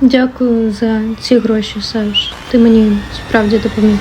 Дякую за ці гроші, Саш. Ти мені справді допоміг.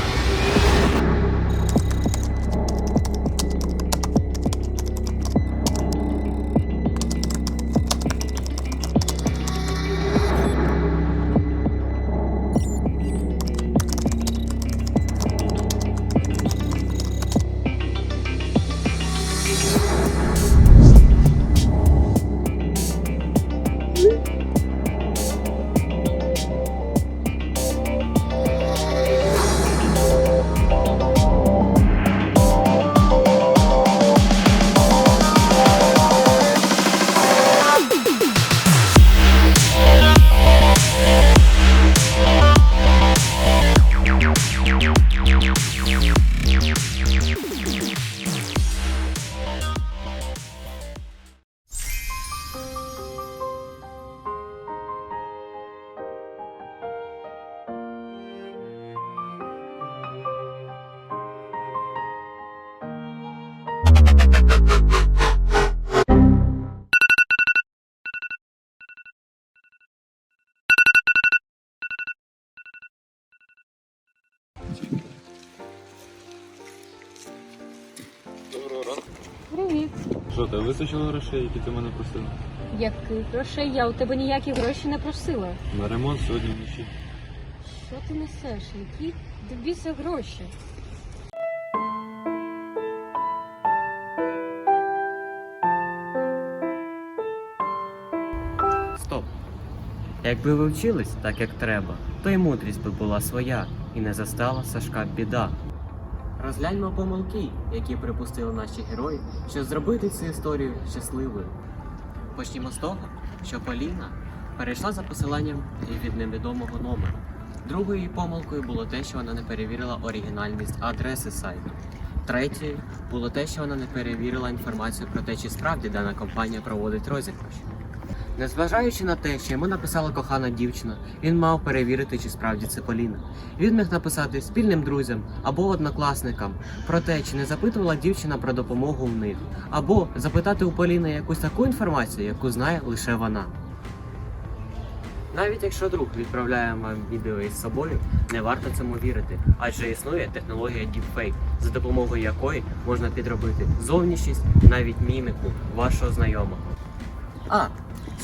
Що, тебе вистачило грошей, які ти мене просила? Яких грошей? Я у тебе ніякі гроші не просила. На ремонт сьогодні вночі. Що ти несеш? Які до гроші? Стоп. Якби ви вчились так, як треба, то й мудрість би була своя, і не застала Сашка біда. Розгляньмо помилки, які припустили наші герої, щоб зробити цю історію щасливою. Почнімо з того, що Поліна перейшла за посиланням від невідомого номера. Другою її помилкою було те, що вона не перевірила оригінальність адреси сайту. Третьою було те, що вона не перевірила інформацію про те, чи справді дана компанія проводить розіграш. Незважаючи на те, що йому написала кохана дівчина, він мав перевірити, чи справді це Поліна. Він міг написати спільним друзям або однокласникам про те, чи не запитувала дівчина про допомогу в них, або запитати у Поліни якусь таку інформацію, яку знає лише вона. Навіть якщо друг відправляє вам відео із собою, не варто цьому вірити, адже існує технологія Deepfake, за допомогою якої можна підробити зовнішність, навіть міміку вашого знайомого. А,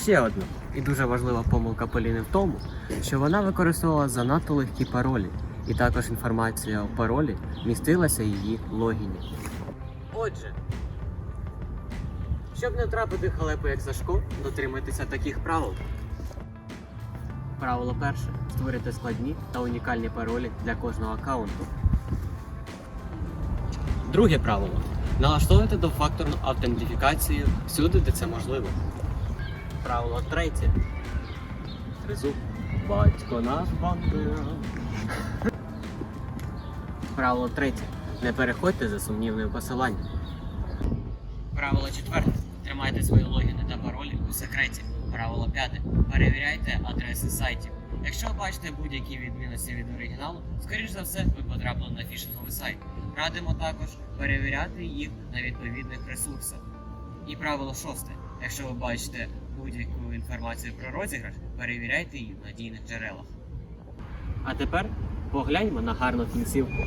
ще одна і дуже важлива помилка Поліни в тому, що вона використовувала занадто легкі паролі, і також інформація у паролі містилася в її логіні. Отже, щоб не трапити в халепу як Сашко, дотримайтеся таких правил. Правило перше. Створюйте складні та унікальні паролі для кожного аккаунту. Друге правило. Налаштовуйте двофакторну автентифікацію всюди, де це можливо. Правило третє. Тризуб. Батько наш бандера. Правило третє. Не переходьте за сумнівним посиланням. Правило четверте. Тримайте свої логіни та паролі у секреті. Правило п'яте. Перевіряйте адреси сайтів. Якщо ви бачите будь-які відмінності від оригіналу, скоріш за все, ви потрапили на фішинговий сайт. Радимо також перевіряти їх на відповідних ресурсах. І правило шосте. Якщо ви бачите будь-яку інформацію про розіграш, перевіряйте її в надійних джерелах. А тепер погляньмо на гарну кінцівку.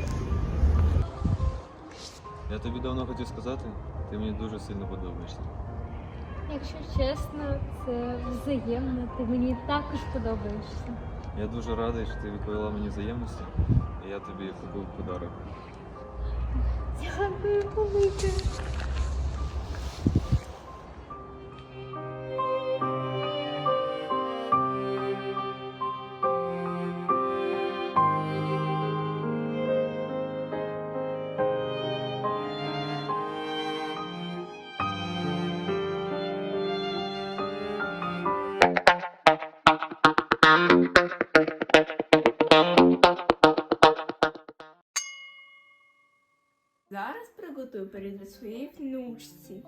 Я тобі давно хотів сказати, ти мені дуже сильно подобаєшся. Якщо чесно, це взаємно. Ти мені також подобаєшся. Я дуже радий, що ти відповіла мені взаємності, і я тобі купив подарок. Дякую, велике. Зараз приготую перед своїй внучці.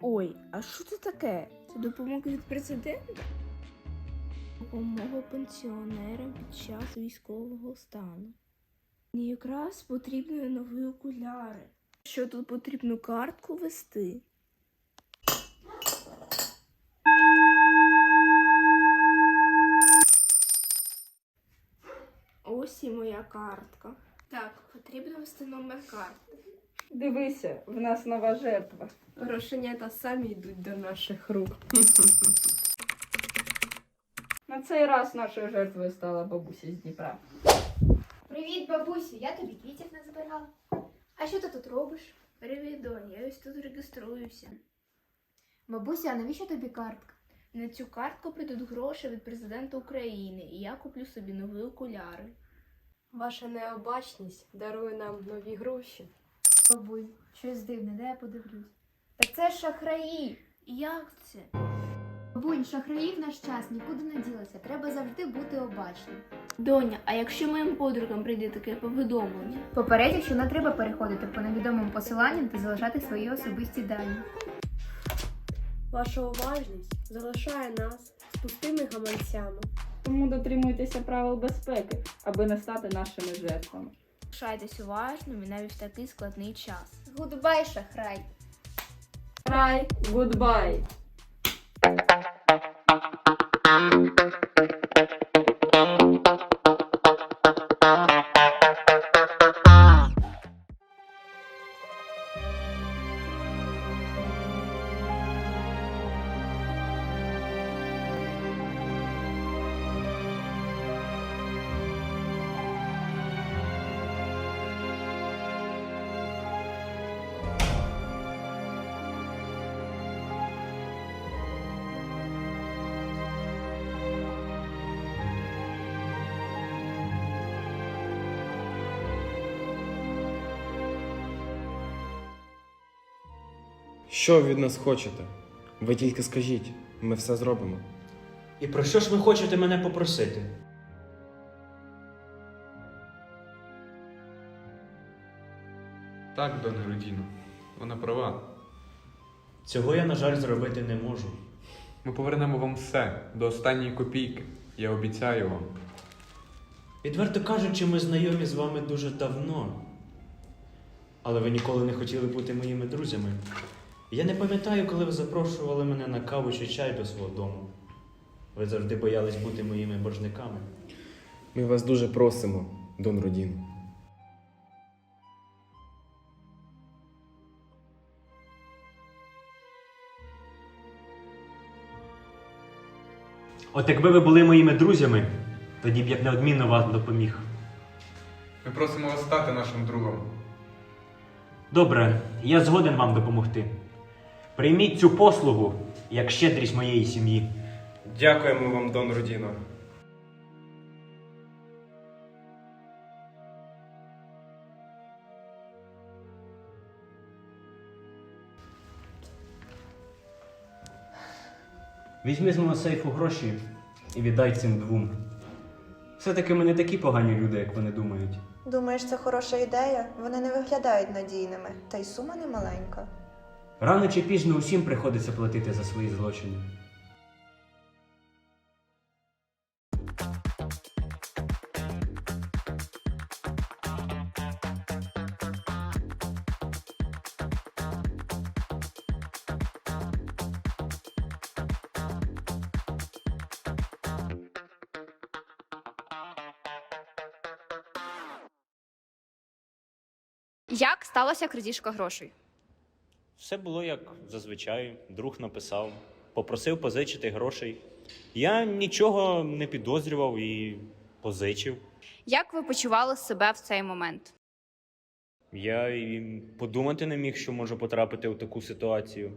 Ой, а що це таке? Це допомога від президента? Допомога пенсіонерам під час військового стану. Мені якраз потрібні нові окуляри. Що тут потрібно картку вести? Ось і моя картка. Так, потрібно ввести номер карти. Дивися, в нас нова жертва. Грошенята самі йдуть до наших рук. На цей раз нашою жертвою стала бабуся з Дніпра. Привіт, бабусю, я тобі квітів назбирала. А що ти тут робиш? Привіт, донь, я ось тут реєструюся. Бабуся, а навіщо тобі картка? На цю картку прийдуть гроші від президента України, і я куплю собі нові окуляри. Ваша необачність дарує нам нові гроші. Бабуль, щось дивне, де я подивлюсь. Так це ж шахраї. Як це? Бабунь, шахраї в наш час нікуди не ділися. Треба завжди бути обачним. Доня, а якщо моїм подругам прийде таке повідомлення? Попередь, що не треба переходити по невідомим посиланням та залишати свої особисті дані. Ваша уважність залишає нас з пустими гаманцями. Тому дотримуйтеся правил безпеки, аби не стати нашими жертвами. Лишайтесь уважними навіть в такий складний час. Гудбай, шахрай! Рай, гудбай! Що ви від нас хочете? Ви тільки скажіть, ми все зробимо. І про що ж ви хочете мене попросити? Так, доне Рудіно, вона права. Цього я, на жаль, зробити не можу. Ми повернемо вам все до останньої копійки. Я обіцяю вам. Відверто кажучи, ми знайомі з вами дуже давно. Але ви ніколи не хотіли бути моїми друзями. Я не пам'ятаю, коли ви запрошували мене на каву чи чай до свого дому. Ви завжди боялись бути моїми боржниками. Ми вас дуже просимо, Дон Рудін. От якби ви були моїми друзями, тоді б я б неодмінно вам допоміг. Ми просимо вас стати нашим другом. Добре, я згоден вам допомогти. Прийміть цю послугу як щедрість моєї сім'ї. Дякуємо вам, Дон Рудіно. Візьми з мого сейфу гроші і віддай цим двом. Все-таки ми не такі погані люди, як вони думають. Думаєш, це хороша ідея? Вони не виглядають надійними, та й сума не маленька. Рано чи пізно усім приходиться платити за свої злочини. Як сталася крадіжка грошей? Все було як зазвичай. Друг написав, попросив позичити грошей. Я нічого не підозрював і позичив. Як ви почували себе в цей момент? Я і подумати не міг, що можу потрапити у таку ситуацію.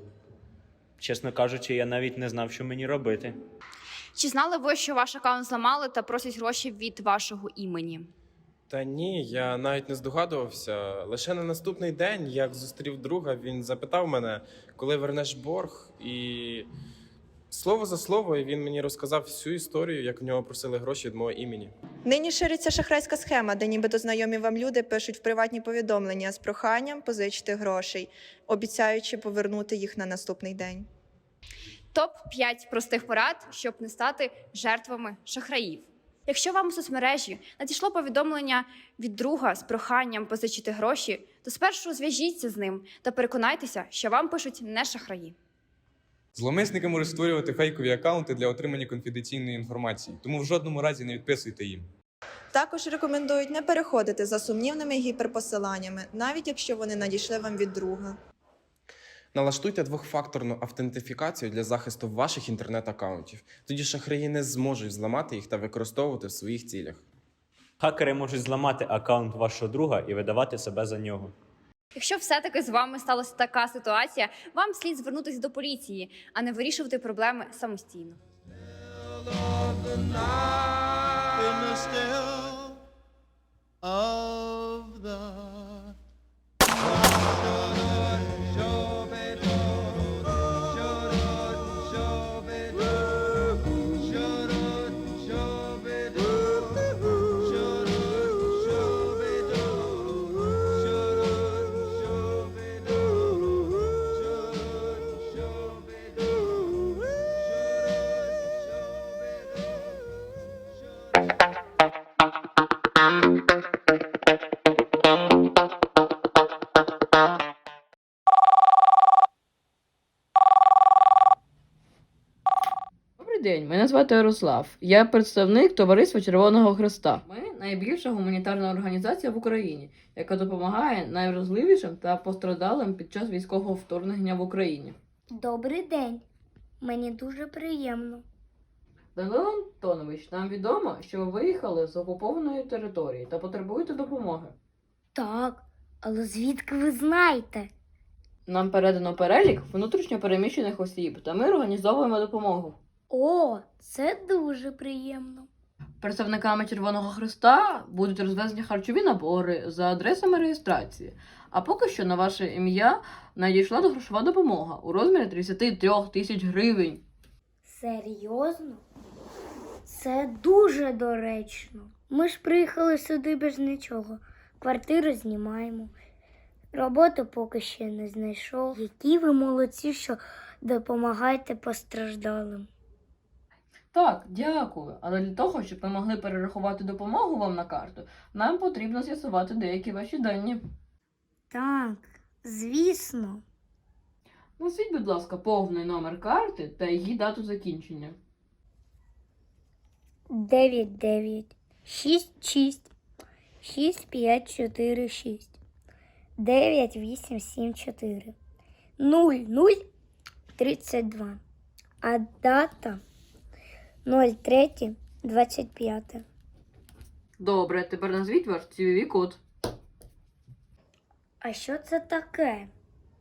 Чесно кажучи, я навіть не знав, що мені робити. Чи знали ви, що ваш аккаунт зламали та просять гроші від вашого імені? Та ні, я навіть не здогадувався. Лише на наступний день, як зустрів друга, він запитав мене, коли вернеш борг, і слово за слово він мені розказав всю історію, як в нього просили гроші від мого імені. Нині шириться шахрайська схема, де нібито знайомі вам люди пишуть в приватні повідомлення з проханням позичити грошей, обіцяючи повернути їх на наступний день. Топ 5 простих порад, щоб не стати жертвами шахраїв. Якщо вам у соцмережі надійшло повідомлення від друга з проханням позичити гроші, то спершу зв'яжіться з ним та переконайтеся, що вам пишуть не шахраї. Зловмисники можуть створювати фейкові акаунти для отримання конфіденційної інформації, тому в жодному разі не відписуйте їм. Також рекомендують не переходити за сумнівними гіперпосиланнями, навіть якщо вони надійшли вам від друга. Налаштуйте двохфакторну автентифікацію для захисту ваших інтернет-аккаунтів. Тоді шахраї не зможуть зламати їх та використовувати в своїх цілях. Хакери можуть зламати аккаунт вашого друга і видавати себе за нього. Якщо все-таки з вами сталася така ситуація, вам слід звернутися до поліції, а не вирішувати проблеми самостійно. Добрий звати Ярослав. Я представник Товариства Червоного Хреста. Ми найбільша гуманітарна організація в Україні, яка допомагає найвразливішим та пострадалим під час військового вторгнення в Україні. Добрий день. Мені дуже приємно. Данило Антонович, нам відомо, що ви виїхали з окупованої території та потребуєте допомоги. Так, але звідки ви знаєте? Нам передано перелік внутрішньо переміщених осіб, та ми організовуємо допомогу. О, це дуже приємно. Представниками Червоного Христа будуть розвезені харчові набори за адресами реєстрації. А поки що на ваше ім'я надійшла грошова допомога у розмірі 33 тисяч гривень. Серйозно? Це дуже доречно. Ми ж приїхали сюди без нічого. Квартиру знімаємо. Роботу поки ще не знайшов. Які ви молодці, що допомагаєте постраждалим. Так, дякую. Але для того, щоб ми могли перерахувати допомогу вам на карту, нам потрібно з'ясувати деякі ваші дані. Так, звісно. Назвіть, будь ласка, повний номер карти та її дату закінчення. 9 9 6 6 6 5 4 6 9 8 7 4 0 0 32. А дата 03 25. Добре, тепер назвіть ваш цільовий код. А що це таке?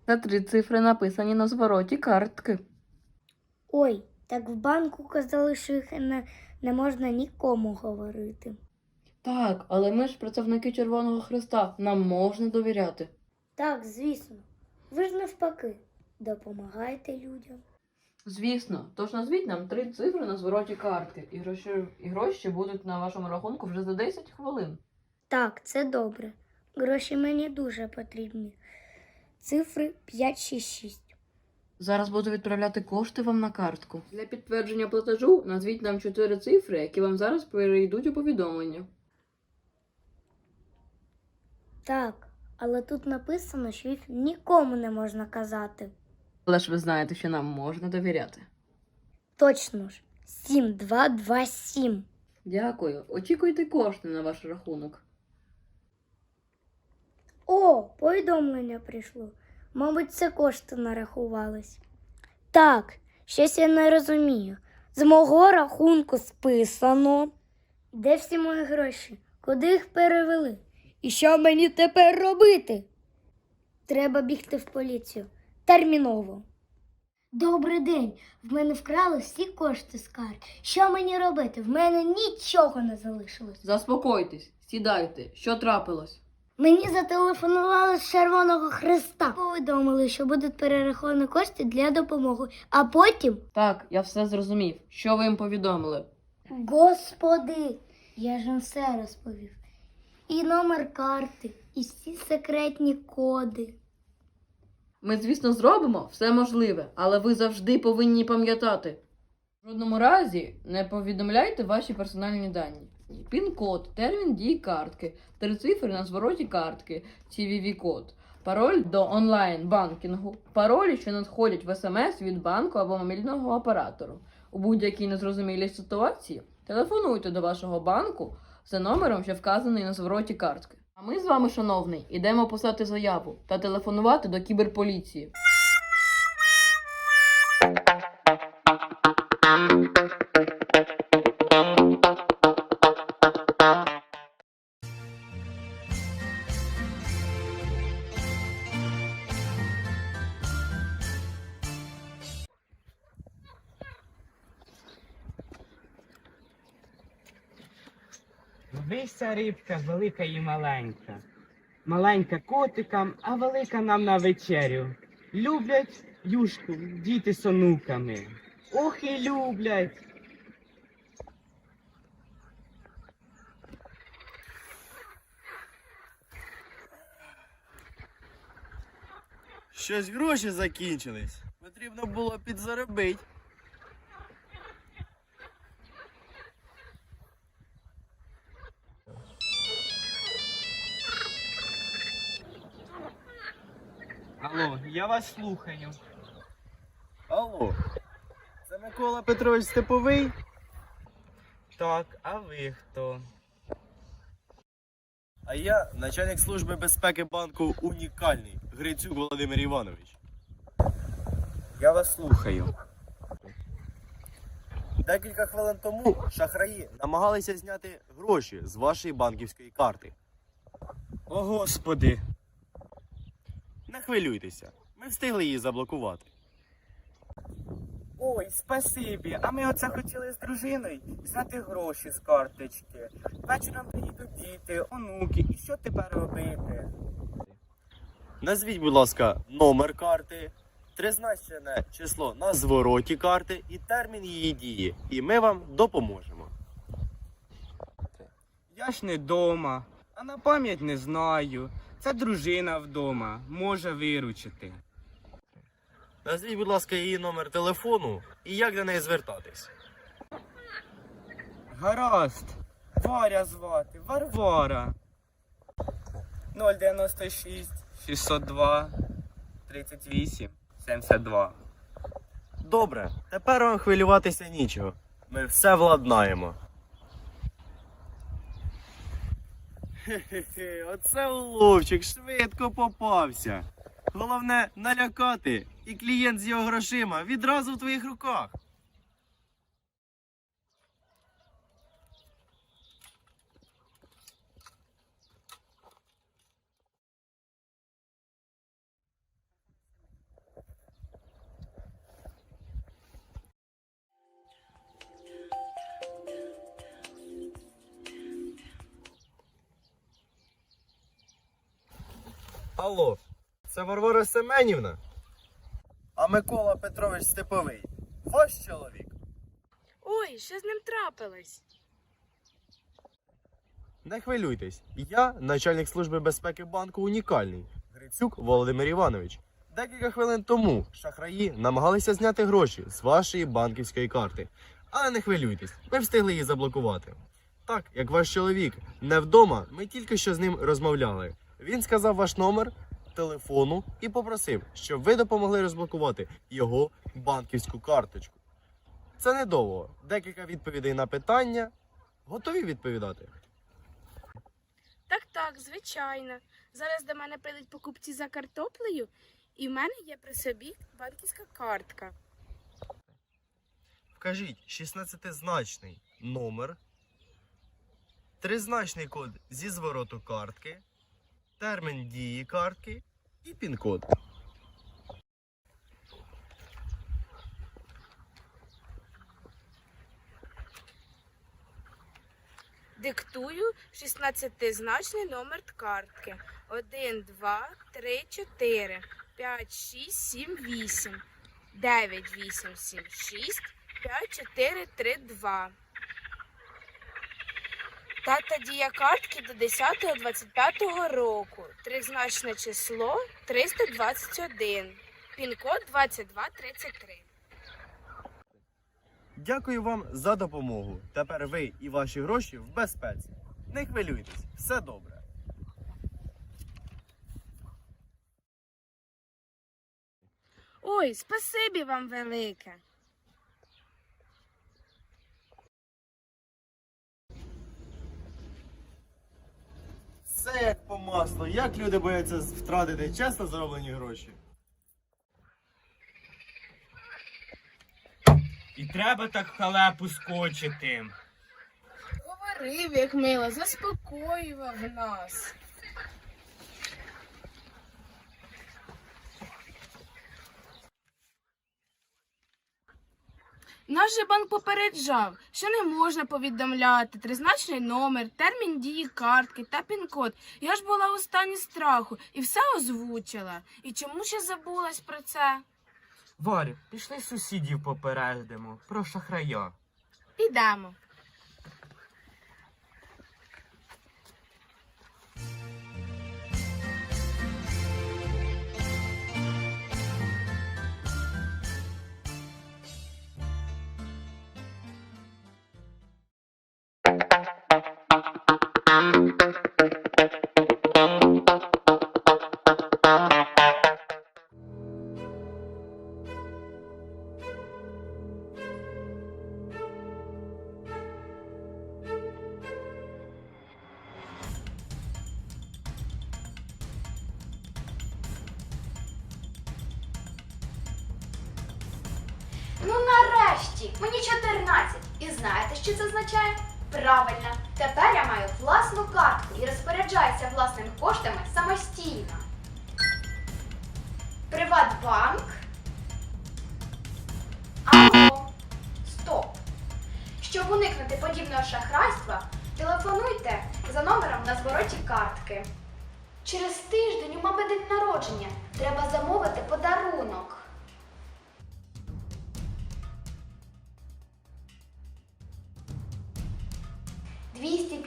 Та три цифри написані на звороті картки. Ой, так в банку казали, що їх не, не можна нікому говорити. Так, але ми ж працівники Червоного Христа, нам можна довіряти. Так, звісно. Ви ж навпаки, допомагаєте людям. Звісно, тож назвіть нам три цифри на звороті карти, і гроші, і гроші будуть на вашому рахунку вже за 10 хвилин. Так, це добре. Гроші мені дуже потрібні. Цифри 566. Зараз буду відправляти кошти вам на картку. Для підтвердження платежу назвіть нам чотири цифри, які вам зараз перейдуть у повідомлення. Так, але тут написано, що їх нікому не можна казати. Але ж ви знаєте, що нам можна довіряти. Точно ж. 7227. Дякую. Очікуйте кошти на ваш рахунок. О, повідомлення прийшло. Мабуть, це кошти нарахувались. Так, щось я не розумію. З мого рахунку списано. Де всі мої гроші? Куди їх перевели? І що мені тепер робити? Треба бігти в поліцію. Терміново. Добрий день. В мене вкрали всі кошти з карт. Що мені робити? В мене нічого не залишилось. Заспокойтесь, сідайте. Що трапилось? Мені зателефонували з Червоного Христа. Повідомили, що будуть перераховані кошти для допомоги. А потім. Так, я все зрозумів. Що ви їм повідомили? Господи, я ж вам все розповів. І номер карти, і всі секретні коди. Ми, звісно, зробимо все можливе, але ви завжди повинні пам'ятати. В жодному разі не повідомляйте ваші персональні дані. Пін-код, термін дії картки, три цифри на звороті картки, CVV-код, пароль до онлайн-банкінгу, паролі, що надходять в смс від банку або мобільного оператору. У будь-якій незрозумілій ситуації телефонуйте до вашого банку за номером, що вказаний на звороті картки. А ми з вами, шановний, ідемо писати заяву та телефонувати до кіберполіції. Рибка, велика і маленька. Маленька котикам, а велика нам на вечерю. Люблять юшку діти з онуками. Ох і люблять. Щось гроші закінчились. Потрібно було підзаробити. Алло, я вас слухаю. Алло, це Микола Петрович Степовий? Так, а ви хто? А я начальник служби безпеки банку унікальний Грицюк Володимир Іванович. Я вас слухаю. Декілька хвилин тому шахраї намагалися зняти гроші з вашої банківської карти. О, господи. Не хвилюйтеся, ми встигли її заблокувати. Ой, спасибі. А ми оце хотіли з дружиною взяти гроші з карточки. Вечором приїдуть діти, онуки. І що тепер робити? Назвіть, будь ласка, номер карти, тризначене число на звороті карти і термін її дії. І ми вам допоможемо. Я ж не дома, а на пам'ять не знаю. Це дружина вдома, може виручити. Назвіть, будь ласка, її номер телефону і як до неї звертатись. Гаразд. Варя звати, Варвара. 096 602 38 72. Добре, тепер вам хвилюватися нічого. Ми все владнаємо. Хе-хе-хе, оце уловчик швидко попався. Головне налякати, і клієнт з його грошима відразу в твоїх руках. Алло, це Варвара Семенівна? А Микола Петрович Степовий. Ваш чоловік? Ой, що з ним трапилось? Не хвилюйтесь, я начальник служби безпеки банку унікальний Грицюк Володимир Іванович. Декілька хвилин тому шахраї намагалися зняти гроші з вашої банківської карти. Але не хвилюйтесь, ми встигли її заблокувати. Так, як ваш чоловік не вдома, ми тільки що з ним розмовляли. Він сказав ваш номер телефону і попросив, щоб ви допомогли розблокувати його банківську карточку. Це недовго. Декілька відповідей на питання. Готові відповідати? Так, так, звичайно. Зараз до мене прийдуть покупці за картоплею, і в мене є при собі банківська картка. Вкажіть 16-значний номер тризначний код зі звороту картки, термін дії картки і пін-код. Диктую 16-значний номер картки. 1, 2, 3, 4, 5, 6, 7, 8, 9, 8, 7, 6, 5, 4, 3, 2. Дата дія картки до 10.25 року. Тризначне число 321. Пін-код 2233. Дякую вам за допомогу. Тепер ви і ваші гроші в безпеці. Не хвилюйтесь, все добре. Ой, спасибі вам велике. Все як по маслу. Як люди бояться втратити чесно зароблені гроші? І треба так в халепу скочити. Говорив, як мило, заспокоював нас. Наш же банк попереджав, що не можна повідомляти тризначний номер, термін дії картки та пін-код. Я ж була у стані страху і все озвучила. І чому ще забулась про це? Варю, пішли сусідів попередимо про шахрая. Підемо.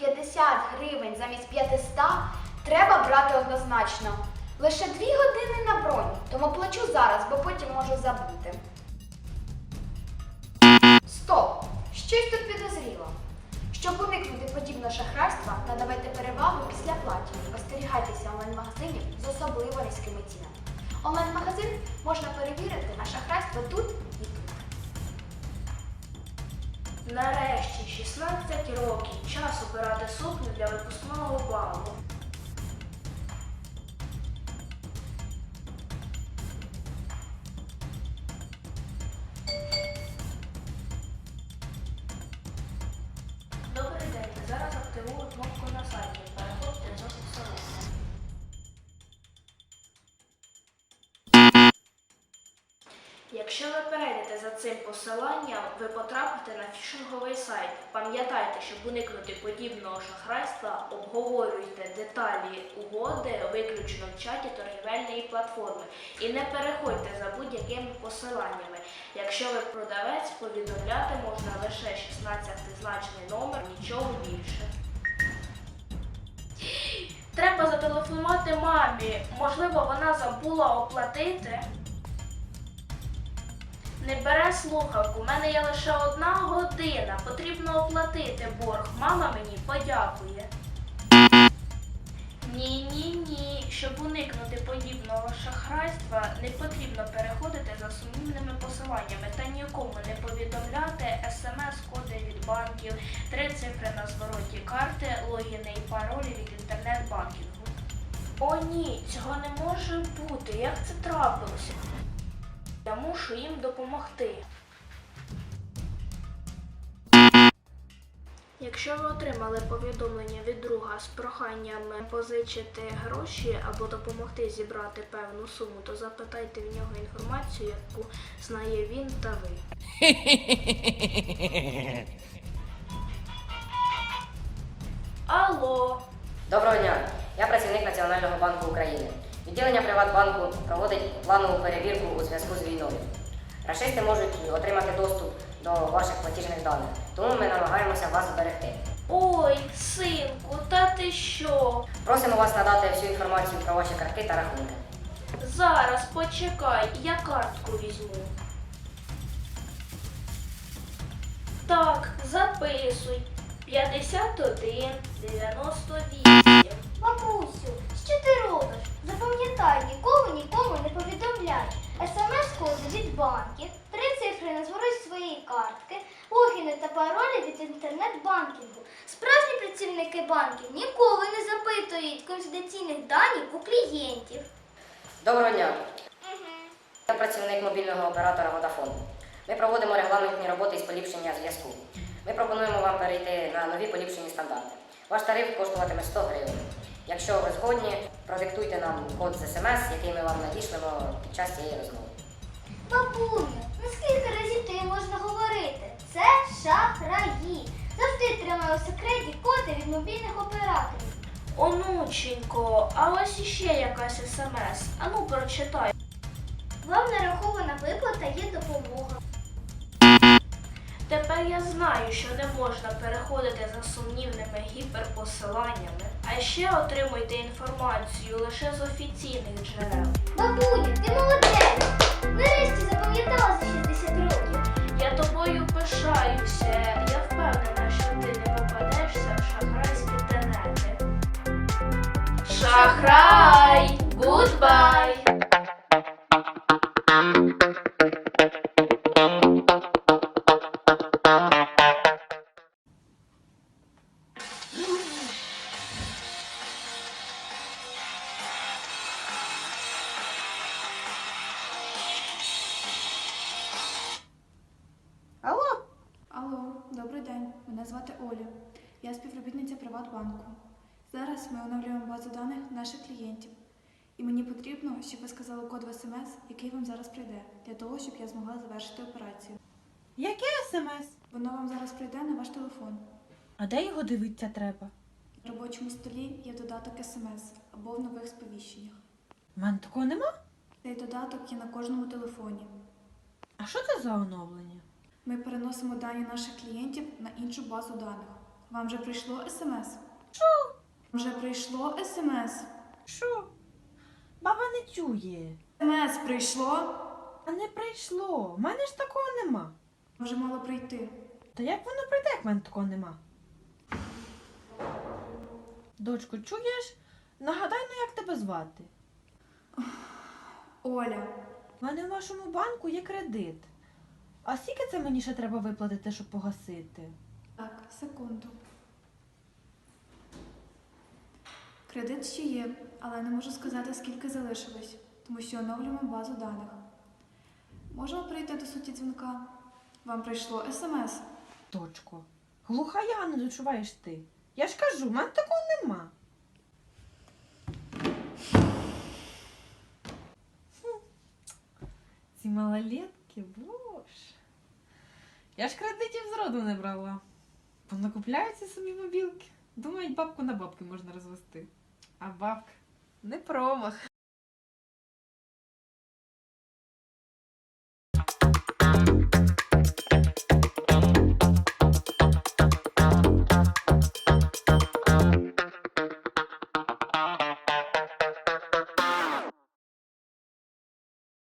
250 гривень замість 500 треба брати однозначно. Лише 2 години на бронь, тому плачу зараз, бо потім можу забути. Стоп! Щось тут підозріло. Щоб уникнути подібного шахрайства, надавайте перевагу після платі. Остерігайтеся онлайн-магазинів з особливо низькими цінами. Онлайн-магазин можна перевірити на шахрайство тут Нарешті 16 років. Час обирати сукню для випускного балу. Якщо ви перейдете за цим посиланням, ви потрапите на фішинговий сайт. Пам'ятайте, щоб уникнути подібного шахрайства, обговорюйте деталі угоди виключно в чаті торгівельної платформи і не переходьте за будь-якими посиланнями. Якщо ви продавець, повідомляти можна лише 16-значний номер, нічого більше. Треба зателефонувати мамі. Можливо, вона забула оплатити. Не бере слухавку, у мене є лише одна година. Потрібно оплатити борг. Мама мені подякує. Ні, ні, ні. Щоб уникнути подібного шахрайства, не потрібно переходити за сумнівними посиланнями та нікому не повідомляти смс-коди від банків, три цифри на звороті карти, логіни і паролі від інтернет-банкінгу. О, ні, цього не може бути. Як це трапилося? Я мушу їм допомогти. Якщо ви отримали повідомлення від друга з проханням позичити гроші або допомогти зібрати певну суму, то запитайте в нього інформацію, яку знає він та ви. Алло, Доброго дня. Я працівник Національного банку України. Відділення Приватбанку проводить планову перевірку у зв'язку з війною. Рашисти можуть отримати доступ до ваших платіжних даних, тому ми намагаємося вас зберегти. ой, синку, та ти що? Просимо вас надати всю інформацію про ваші картки та рахунки. Зараз почекай, я картку візьму. Так, записуй. 51, 98. Бабусю, що ти робиш? Запам'ятай, ніколи нікому не повідомляй. СМС-коди від банків, три цифри на зворот своєї картки, логіни та паролі від інтернет-банкінгу. Справжні працівники банків ніколи не запитують конфіденційних даних у клієнтів. Доброго дня. Я працівник мобільного оператора Vodafone. Ми проводимо регламентні роботи із поліпшення зв'язку. Ми пропонуємо вам перейти на нові поліпшені стандарти. Ваш тариф коштуватиме 100 гривень. Якщо ви згодні, продиктуйте нам код з смс, який ми вам надішлемо під час цієї розмови. Бабуня, ну скільки разів тобі можна говорити? Це шахраї. Завжди тримаю у секреті коди від мобільних операторів. Онученько, а ось іще якась смс. Ану прочитай. Вам нарахована виплата є допомога. Тепер я знаю, що не можна переходити за сумнівними гіперпосиланнями, а ще отримуйте інформацію лише з офіційних джерел. Бабуня, ти молодець! Нарешті запам'ятала за 60 років. Я тобою пишаюся. Я впевнена, що ти не попадешся в шахрайські тенети. Шахрай! Гудбай! Ми оновлюємо базу даних наших клієнтів. І мені потрібно, щоб ви сказали код в смс, який вам зараз прийде, для того, щоб я змогла завершити операцію. Яке смс? Воно вам зараз прийде на ваш телефон. А де його дивитися треба? На робочому столі є додаток смс або в нових сповіщеннях. У мене такого нема? Цей додаток є на кожному телефоні. А що це за оновлення? Ми переносимо дані наших клієнтів на іншу базу даних. Вам вже прийшло смс? Що? Вже прийшло смс. Що? Баба не чує. СМС прийшло? А не прийшло. У мене ж такого нема. Вже мало прийти. Та як воно прийде, як в мене такого нема? Дочко, чуєш? Нагадай, ну як тебе звати? Оля. У мене в вашому банку є кредит. А скільки це мені ще треба виплатити, щоб погасити? Так, секунду. Кредит ще є, але не можу сказати, скільки залишилось, тому що оновлюємо базу даних. Можемо прийти до суті дзвінка. Вам прийшло смс. Дочко, глуха я не дочуваєш ти. Я ж кажу, в мене такого нема. Ці малолетки, боже. Я ж кредитів зроду не брала. Понакупляються собі мобілки. Думають, бабку на бабки можна розвести. А бабка не промах.